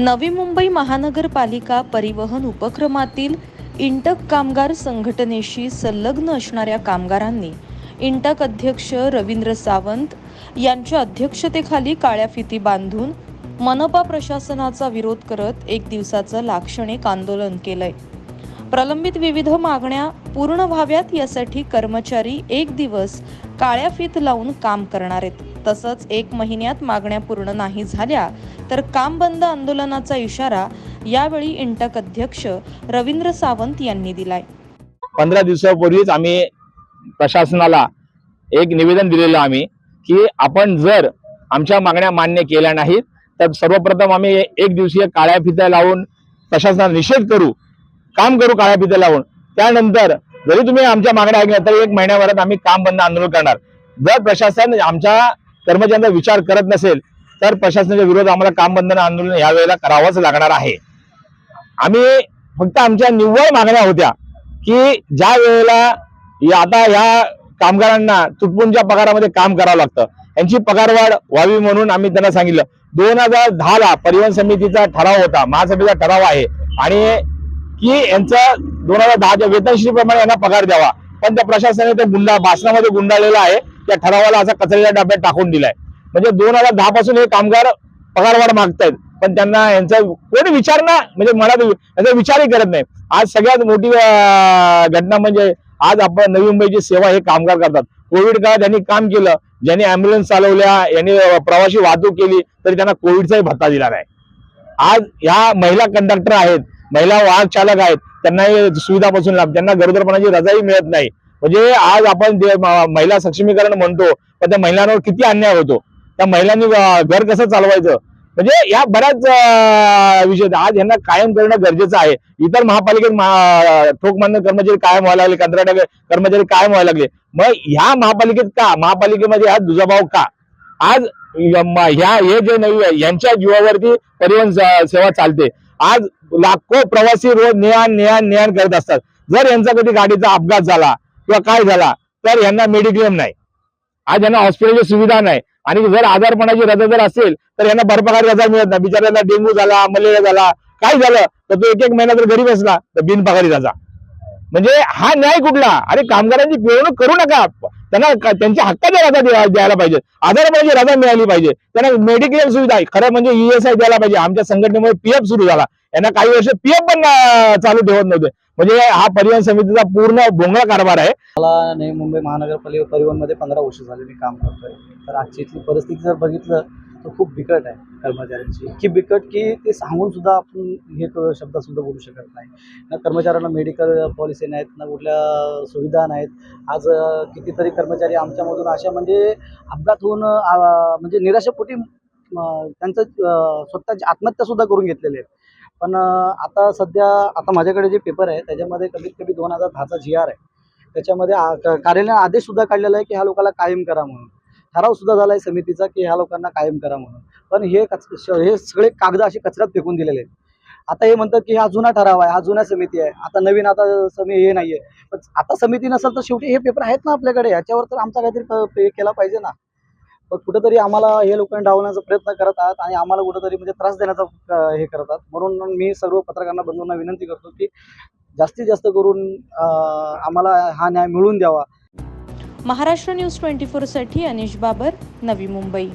नवी मुंबई महानगरपालिका परिवहन उपक्रमातील इंटक कामगार संघटनेशी संलग्न असणाऱ्या कामगारांनी इंटक अध्यक्ष रवींद्र सावंत यांच्या अध्यक्षतेखाली काळ्या फिती बांधून मनपा प्रशासनाचा विरोध करत एक दिवसाचं लाक्षणिक आंदोलन केलंय. प्रलंबित विविध मागण्या पूर्ण व्हाव्यात यासाठी कर्मचारी एक दिवस काळ्या फीत लावून काम करणार आहेत. तसंच एक महिन्यात मागण्या पूर्ण नाही झाल्या तर काम बंद आंदोलनाचा इशारा यावेळी इंटक अध्यक्ष रवींद्र सावंत यांनी दिलाय. पंधरा दिवसापूर्वीच आम्ही प्रशासनाला एक निवेदन दिलेलं आम्ही की आपण जर आमच्या मागण्या मान्य केल्या नाहीत तर सर्वप्रथम आम्ही एक दिवसीय काळ्या फित्या लावून प्रशासनाला निषेध करू काम करू काळ्या फित्या लावून. त्यानंतर जरी तुम्ही आमच्या मागण्या ऐकल्या तरी एक महिन्याभरात आम्ही काम बंद आंदोलन करणार. जर प्रशासन आमच्या कर्मचाऱ्यांचा विचार करत नसेल तर प्रशासनाच्या विरोध आम्हाला काम बंधन आंदोलन यावेळेला करावंच लागणार आहे. आम्ही फक्त आमच्या निव्वळ मागण्या होत्या की ज्या वेळेला या- आता या कामगारांना तुटपुंच्या पगारामध्ये काम करावं लागतं. यांची पगारवाढ व्हावी म्हणून आम्ही त्यांना सांगितलं. दोन हजार दहा ला परिवहन समितीचा ठराव होता महासभेचा ठराव आहे. आणि की यांचा दोन हजार दहाच्या वेतनश्री प्रमाणे यांना पगार द्यावा. पण त्या प्रशासनाने ते गुंडा भाषणामध्ये गुंडाळलेला आहे. त्या ठरावाला असा कचऱ्याच्या डब्यात टाकून दिलाय. म्हणजे दोन हजार दहा पासून हे कामगार पगारवाढ मागतायत पण त्यांना यांचा कोणी विचार ना म्हणजे मनात यांचा विचारही करत नाही. आज सगळ्यात मोठी घटना म्हणजे आज आपण नवी मुंबईची सेवा हे कामगार करतात. कोविड काळात त्यांनी काम केलं ज्यांनी अँब्युलन्स चालवल्या यांनी प्रवाशी प्रवासी वाहतूक केली तरी त्यांना कोविडचाही भत्ता दिला नाही. आज ह्या महिला कंडक्टर आहेत महिला वाहक चालक आहेत त्यांना सुविधापासून लाभ त्यांना गरोदरपणाची रजाही मिळत नाही. म्हणजे आज आपण जे महिला सक्षमीकरण म्हणतो पण त्या महिलांवर किती अन्याय होतो? त्या महिलांनी घर कसं चालवायचं? म्हणजे या बऱ्याच विषय आज यांना कायम करणं गरजेचं आहे. इतर महापालिकेत महा- ठोक मान्य कर्मचारी कायम व्हायला लागले कंत्राट कर्मचारी कायम व्हायला लागले. मग ह्या महापालिकेत का? महापालिकेमध्ये हा दुजाभाव का? आज ह्या हे जे नवी यांच्या जीवावरती परिवहन सेवा चालते. आज लाखो प्रवासी रोज नेहान नेहान नेहान करत असतात. जर यांचा कधी गाडीचा अपघात झाला किंवा काय झाला तर यांना मेडिक्लेम नाही. आज यांना हॉस्पिटलची सुविधा नाही. आणि जर आजारपणाची रजा जर असेल तर यांना भरपगार रजा मिळत नाही. बिचाऱ्यांना डेंग्यू झाला मलेरिया झाला काय झालं तर तो एक एक महिना जर घरी असला तर बिनपगारी रजा. म्हणजे हा न्याय कुठला? अरे कामगारांची पिळवणूक करू नका. त्यांना त्यांच्या हक्काच्या रजा द्यायला पाहिजे. आजारपणाची रजा मिळाली पाहिजे. त्यांना मेडिक्लेम सुविधा आहे. खरं म्हणजे ईएसआय द्यायला पाहिजे. आमच्या संघटनेमुळे पीएफ सुरू झाला. यांना काही वर्ष पीएफ पण चालू ठेवत नव्हते. म्हणजे हा परिवहन समितीचा पूर्ण भोंगळा कारभार आहे. मला नाही मुंबई महानगरपालिका परिवहनमध्ये पंधरा वर्ष झाले मी काम करतोय. तर आजची इथली परिस्थिती जर बघितलं तर खूप बिकट आहे कर्मचाऱ्यांची. इतकी बिकट की ते सांगून सुद्धा आपण हे शब्दसुद्धा सुद्धा बोलू शकत नाही. ना कर्मचाऱ्यांना मेडिकल पॉलिसी नाहीत ना कुठल्या सुविधा नाहीत. आज कितीतरी कर्मचारी आमच्यामधून अशा म्हणजे अपघात होऊन म्हणजे निराशापोटी त्यांचं स्वतःची आत्महत्या सुद्धा करून घेतलेले आहेत. पण आता सध्या आता माझ्याकडे जे पेपर आहे त्याच्यामध्ये कमीत कमी दोन हजार दहाचा जी आर आहे. त्याच्यामध्ये कार्यालयाने आदेश सुद्धा काढलेला आहे की ह्या लोकांना कायम करा म्हणून. ठराव सुद्धा झाला आहे समितीचा की ह्या लोकांना कायम करा म्हणून. पण हे कच श- हे सगळे कागद असे कचऱ्यात फेकून दिलेले आहेत. आता हे म्हणतात की हा जुना ठराव आहे हा जुना समिती आहे. आता नवीन आता समी हे नाहीये. पण आता समिती नसेल तर शेवटी हे पेपर आहेत ना आपल्याकडे? ह्याच्यावर तर आमचा काहीतरी प- पे केला पाहिजे ना. मग कुठेतरी आम्हाला हे लोकांनी डावण्याचा प्रयत्न करत आहात आणि आम्हाला कुठेतरी म्हणजे त्रास देण्याचा हे करतात म्हणून मी सर्व पत्रकारांना बंधूंना विनंती करतो की जास्तीत जास्त करून आम्हाला हा न्याय मिळवून द्यावा. महाराष्ट्र न्यूज ट्वेंटी फोरसाठी अनिश बाबर नवी मुंबई.